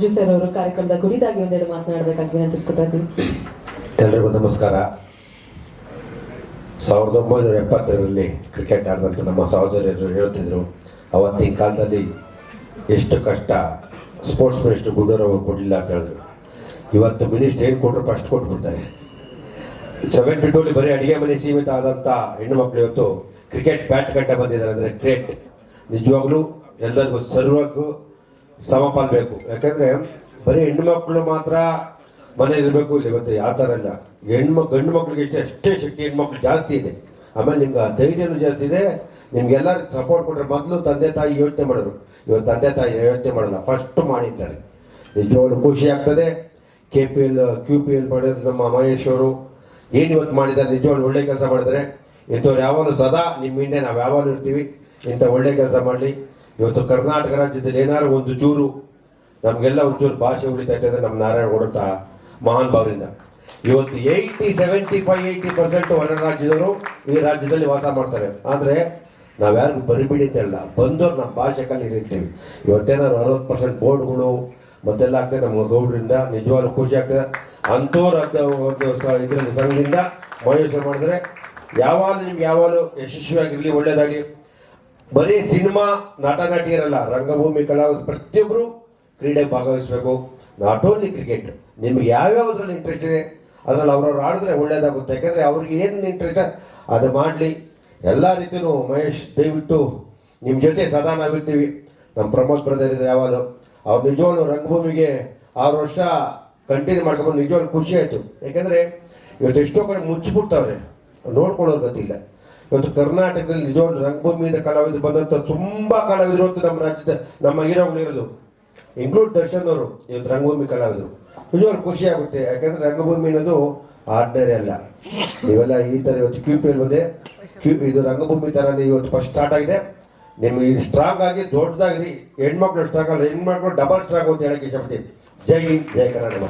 ಮಂಜು sir ಅವರು ಕಾರ್ಯಕ್ರಮದ ಕುರಿತಾಗಿ ಒಂದೆರಡು ಮಾತನಾಡಬೇಕಾಗಿ ವಿನಂತಿಸ್ಕೊತಾ ಎಲ್ರಿಗೂ ನಮಸ್ಕಾರ. ಸಾವಿರದ ಒಂಬೈನೂರ ಎಪ್ಪತ್ತರಲ್ಲಿ ಕ್ರಿಕೆಟ್ ಆಡಿದಂಥ ನಮ್ಮ ಸಹೋದರಿಯರು ಹೇಳ್ತಿದ್ರು, ಅವತ್ತಿನ ಕಾಲದಲ್ಲಿ ಎಷ್ಟು ಕಷ್ಟ ಸ್ಪೋರ್ಟ್ಸ್ ಮಿನಿಸ್ಟರ್ ಗುಂಡೂರಾವ್ ಕೊಡಲಿಲ್ಲ ಅಂತ ಹೇಳಿದ್ರು. ಇವತ್ತು ಮಿನಿಸ್ಟರ್ ಏನು ಕೊಟ್ಟರು ಫಸ್ಟ್ ಕೊಟ್ಬಿಡ್ತಾರೆ. ಸೆವೆಂಟಿ ಟೂಲಿ ಬರೀ ಅಡುಗೆ ಮನೆ ಸೀಮಿತ ಆದಂಥ ಹೆಣ್ಣುಮಕ್ಳು ಇವತ್ತು ಕ್ರಿಕೆಟ್ ಬ್ಯಾಟ್ ಗಂಟೆ ಬಂದಿದ್ದಾರೆ ಅಂದರೆ ಕ್ರಿಕೆಟ್ ನಿಜವಾಗ್ಲೂ ಎಲ್ಲರಿಗೂ ಸರ್ವಕ್ಕೂ ಸಮಪಾಲ್ ಬೇಕು. ಯಾಕಂದ್ರೆ ಬರೀ ಹೆಣ್ಣುಮಕ್ಳು ಮಾತ್ರ ಮನೆ ಇರಬೇಕು ಇಲ್ಲಿ ಇವತ್ತು ಯಾವ ಥರ ಇಲ್ಲ. ಹೆಣ್ಮ ಗಂಡು ಮಕ್ಳಿಗೆ ಇಷ್ಟೇ ಅಷ್ಟೇ ಶಕ್ತಿ ಹೆಣ್ಮಕ್ಳು ಜಾಸ್ತಿ ಇದೆ. ಆಮೇಲೆ ನಿಮ್ಗೆ ಧೈರ್ಯನೂ ಜಾಸ್ತಿ ಇದೆ. ನಿಮ್ಗೆಲ್ಲ ಸಪೋರ್ಟ್ ಕೊಟ್ಟರೆ ಮೊದಲು ತಂದೆ ತಾಯಿ ಯೋಚನೆ ಮಾಡಿದ್ರು ಇವತ್ತು ತಂದೆ ತಾಯಿ ಯೋಚನೆ ಮಾಡಲ್ಲ ಫಸ್ಟ್ ಮಾಡಿದ್ದಾರೆ ನಿಜವಾಗ್ಲು ಖುಷಿ ಆಗ್ತದೆ. K P L Q P L ಮಾಡಿದ್ರು ನಮ್ಮ ಮಹೇಶ್ ಅವರು. ಏನು ಇವತ್ತು ಮಾಡಿದ್ದಾರೆ, ನಿಜವಾಗ್ಲು ಒಳ್ಳೆ ಕೆಲಸ ಮಾಡಿದರೆ ಇಂಥವ್ರು ಯಾವಾಗಲೂ ಸದಾ ನಿಮ್ಮ ಹಿಂದೆ ನಾವು ಯಾವಾಗಲೂ ಇರ್ತೀವಿ. ಇಂಥ ಒಳ್ಳೆ ಕೆಲಸ ಮಾಡಲಿ. ಇವತ್ತು ಕರ್ನಾಟಕ ರಾಜ್ಯದಲ್ಲಿ ಏನಾದ್ರು ಒಂದು ಚೂರು ನಮಗೆಲ್ಲ ಒಂಚೂರು ಭಾಷೆ ಉಳಿತಾ ಇದೆ ನಮ್ಮ ನಾರಾಯಣ ಕೊಡುತ್ತ ಮಹಾನ್ ಭಾವರಿಂದ. ಇವತ್ತು eighty seventy five eighty percent ಹೊರ ರಾಜ್ಯದವರು ಈ ರಾಜ್ಯದಲ್ಲಿ ವಾಸ ಮಾಡ್ತಾರೆ. ಆದರೆ ನಾವ್ಯಾರು ಬರಿಬಿಡಿ ಅಂತ ಹೇಳಲ್ಲ. ಬಂದವ್ರು ನಮ್ಮ ಭಾಷೆ ಕಲಿತಿರ್ತೀವಿ ಇವತ್ತೇನಾದ್ರು ಅರವತ್ತು ಪರ್ಸೆಂಟ್ ಬೋರ್ಡ್ಗಳು ಮತ್ತೆಲ್ಲ ಆಗ್ತದೆ ನಮ್ಮ ಗೌಡ್ರಿಂದ, ನಿಜವಾಗ್ಲೂ ಖುಷಿ ಆಗ್ತದೆ. ಅಂಥವ್ರು ಇದರಲ್ಲಿ ಸಂಘದಿಂದ ಮಹೇಶ್ವರ ಮಾಡಿದ್ರೆ ಯಾವಾಗ ನಿಮ್ಗೆ ಯಾವಾಗಲೂ ಯಶಸ್ವಿಯಾಗಿರಲಿ ಒಳ್ಳೇದಾಗಿ ಬರೀ ಸಿನಿಮಾ ನಟ ನಟಿಯರಲ್ಲ ರಂಗಭೂಮಿ ಕಲಾವಿದ ಪ್ರತಿಯೊಬ್ಬರು ಕ್ರೀಡೆಗೆ ಭಾಗವಹಿಸಬೇಕು. ನಾಟ್ ಓನ್ಲಿ ಕ್ರಿಕೆಟ್ ನಿಮ್ಗೆ ಯಾವ್ಯಾವುದ್ರಲ್ಲಿ ಇಂಟ್ರೆಸ್ಟ್ ಇದೆ, ಅದರಲ್ಲಿ ಅವ್ರವ್ರು ಆಡಿದ್ರೆ ಒಳ್ಳೇದಾಗುತ್ತೆ. ಯಾಕಂದರೆ ಅವ್ರಿಗೆ ಏನು ಇಂಟ್ರೆಸ್ಟ್ ಅದು ಮಾಡಲಿ. ಎಲ್ಲ ರೀತಿಯೂ ಮಹೇಶ್, ದಯವಿಟ್ಟು ನಿಮ್ಮ ಜೊತೆ ಸದಾ ನಾವಿರ್ತೀವಿ. ನಮ್ಮ ಪ್ರಮೋದ್ ಬ್ರದರ್ ಇದ್ದಾರೆ ಯಾವಾಗ ಅವ್ರು ನಿಜವಾಗ್ಲೂ ರಂಗಭೂಮಿಗೆ ಆರು ವರ್ಷ ಕಂಟಿನ್ಯೂ ಮಾಡ್ಕೊಂಡು ನಿಜವಾಗ್ಲೂ ಖುಷಿ ಆಯಿತು. ಯಾಕೆಂದರೆ ಇವತ್ತು ಎಷ್ಟೋ ಕಡೆ ಮುಚ್ಚಿಬಿಡ್ತಾವ್ರೆ. ನೋಡ್ಕೊಳ್ಳೋದು ಗೊತ್ತಿಲ್ಲ. ಇವತ್ತು ಕರ್ನಾಟಕದಲ್ಲಿ ನಿಜವಾಗ್ಲು ರಂಗಭೂಮಿಯಿಂದ ಕಲಾವಿದರು ಬಂದಂತ ತುಂಬಾ ಕಲಾವಿದರು ಅಂತ ನಮ್ಮ ರಾಜ್ಯದ, ನಮ್ಮ ಹೀರೋಗಳು ಇರೋದು. ಇನ್ಕ್ಲೂಡ್ ದರ್ಶನ್ ಅವರು ಇವತ್ತು ರಂಗಭೂಮಿ ಕಲಾವಿದರು. ನಿಜವಾಗ್ಲೂ ಖುಷಿ ಆಗುತ್ತೆ. ಯಾಕಂದ್ರೆ ರಂಗಭೂಮಿ ಅನ್ನೋದು ಆರ್ಡಿನರಿ ಅಲ್ಲ. ನೀವೆಲ್ಲ ಈ ತರ ಇವತ್ತು ಕ್ಯೂ ಪಿ ಬಂದೆ. ಕ್ಯೂ ಇದು ರಂಗಭೂಮಿ ತರನೇ ಇವತ್ತು ಫಸ್ಟ್ ಸ್ಟಾರ್ಟ್ ಆಗಿದೆ. ನಿಮ್ಗೆ ಸ್ಟ್ರಾಂಗ್ ಆಗಿ ದೊಡ್ಡದಾಗಿ ಹೆಣ್ಮಕ್ಳು ಸ್ಟ್ರಾಂಗ್ ಅಲ್ಲ. ಹೆಣ್ಮಕ್ಳು ಡಬಲ್ ಸ್ಟ್ರಾಂಗ್ ಅಂತ ಹೇಳಕ್ಕೆ ಇಷ್ಟಪಡ್ತೀನಿ. ಜೈ ಹಿಂದ್, ಜೈ ಕರ್ನಾಟಕ.